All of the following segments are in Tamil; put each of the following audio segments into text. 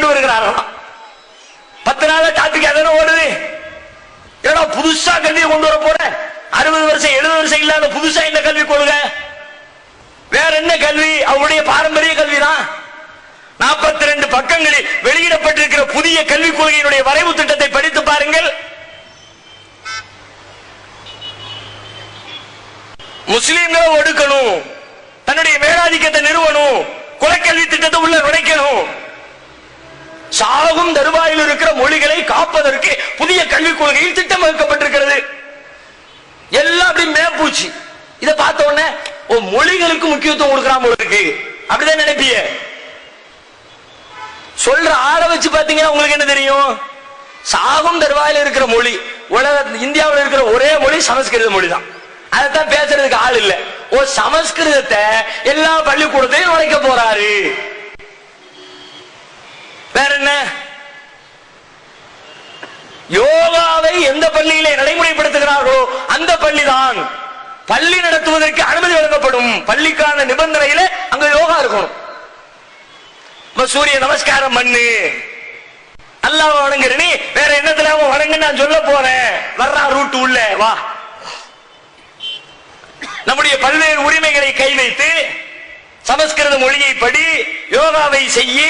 கொண்டு வருகிறார்களாம் பத்து நாள் டாபிக் அதான ஓடுது? ஏன்னா புதுசா கல்வியை கொண்டு வர போற? அறுபது வருஷம் எழுபது வருஷம் இல்லாத புதுசா இந்த கல்வி கொள்க? வேற என்ன கல்வி? அவருடைய பாரம்பரிய கல்விதான். நாற்பத்தி ரெண்டு பக்கங்களில் வெளியிடப்பட்டிருக்கிற புதிய கல்விக் கொள்கையினுடைய வரைவு திட்டத்தை படித்து பாருங்கள். முஸ்லீம்களை ஒடுக்கணும். தன்னுடைய மேலாதிக்கத்தை நிறுவனம் குலக்கல்வி திட்டத்தை உள்ள நுழைக்கணும். சாகும் தருவாயில் இருக்கிற மொழிகளை காப்பதற்கு புதிய கல்விக் கொள்கையில் திட்டம் வகுக்கப்பட்டிருக்கிறது எல்லாம் அப்படி மேப்பூச்சி இதை பார்த்த உடனே மொழிகளுக்கு முக்கியத்துவம் கொடுக்கிறான் போல இருக்கு. அப்படிதான் நினைப்பிய. சொல்ற ஆளை வச்சு பாத்தீங்கன்னா உங்களுக்கு என்ன தெரியும்? சாகும் தருவாயில் இருக்கிற மொழி உலக இந்தியாவில் இருக்கிற ஒரே மொழி சமஸ்கிருத மொழி தான் அதைத்தான் பேசுறதுக்கு ஆள் இல்ல. ஓ சமஸ்கிருதத்தை எல்லா பள்ளிக்கூடத்தையும் நுழைக்க போறாரு. வேற என்ன? யோகாவை எந்த பள்ளியிலே நடைமுறைப்படுத்துகிறார்களோ அந்த பள்ளிதான். பள்ளி நடத்துவதற்கு அனுமதி வழங்கப்படும். பள்ளிக்கான நிபந்தனையில அங்க யோகா இருக்கணும். சூரிய நமஸ்காரம் பண்ணு. அல்லாஹ் வணங்குற நீ வேற என்னத்துல அவன் வணங்கு நான் சொல்ல போறேன். வர்றான் ரூட் உள்ள வா. நம்முடைய பல்வேறு உரிமைகளை கை வைத்து சமஸ்கிருத மொழியை படி யோகாவை செய்ய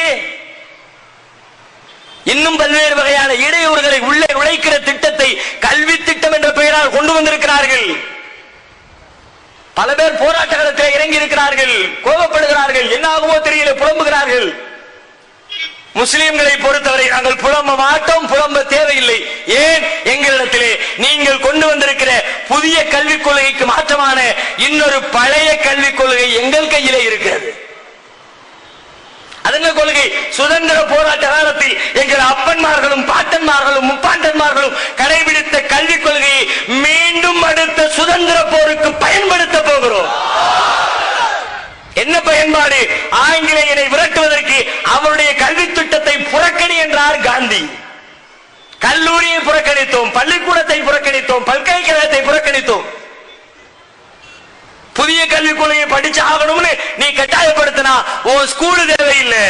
இன்னும் பல்வேறு வகையான இடையூறுகளை உள்ளே உழைக்கிற திட்டத்தை கல்வி திட்டம் என்ற பெயரால் கொண்டு வந்திருக்கிறார்கள். பல பேர் போராட்ட களத்தில் இறங்கி இருக்கிறார்கள் கோபப்படுகிறார்கள் என்ன ஆகுமோ தெரியல புலம்புகிறார்கள். முஸ்லிம்களை பொறுத்தவரை நாங்கள் புலம்ப மாட்டோம் புலம்ப தேவையில்லை. ஏன்? எங்களிடத்திலே நீங்கள் கொண்டு வந்திருக்கிற புதிய கல்விக் கொள்கைக்கு மாற்றமான இன்னொரு பழைய கல்விக் கொள்கை எங்கள் கையிலே இருக்கிறது. அது கொள்கை? சுதந்திர போராட்ட காலத்தில் அவருடைய கல்வி திட்டத்தை புறக்கணி என்றார் காந்தி. கல்லூரியை புறக்கணித்தோம் பள்ளிக்கூடத்தை புறக்கணித்தோம் பல்கலைக்கழகத்தை புறக்கணித்தோம். புதிய கல்விக் கொள்கையை படிச்சு ஆகணும்னு நீ கட்டாயப்படுத்தினா உன் ஸ்கூல் தேவையில்லை.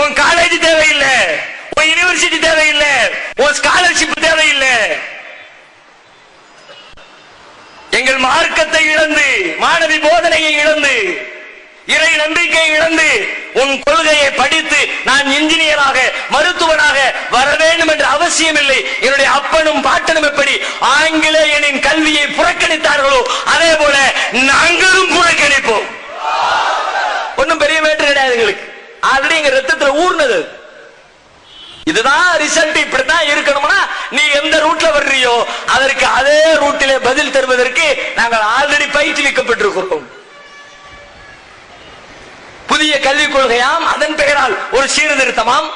உன் காலேஜ் தேவையில்லை. உன் யூனிவர்சிட்டி தேவையில்லை. உன் ஸ்காலர்ஷிப் தேவையில்லை. எங்கள் மார்க்கத்தை இழந்து மாணவி போதனையை இழந்து இறை நம்பிக்கை இழந்து உன் கொள்கையை படித்து நான் இன்ஜினியராக மருத்துவனாக வர வேண்டும் என்ற அவசியம் இல்லை என்னுடைய அப்பனும் பாட்டனும் எப்படி ஆங்கிலேயனின் கல்வியை புறக்கணித்தார்களோ அதே போல நாங்களும் புறக்கணிப்போம். ஒன்னும் பெரிய மேட்டர் கிடையாது எங்களுக்கு. ஆல்ரெடி எங்க ரத்தத்துல ஊர்னது இதுதான் ரிசல்ட் இப்படித்தான் இருக்கணும்னா நீ எந்த ரூட்ல வர்றியோ அதற்கு அதே ரூட்டிலே பதில் தருவதற்கு நாங்கள் ஆல்ரெடி பயிற்றுவிக்கப்பட்டிருக்கிறோம். கல்விக் கொள்கையாம் அதன் பெயரால் ஒரு சீர்திருத்தமாம்.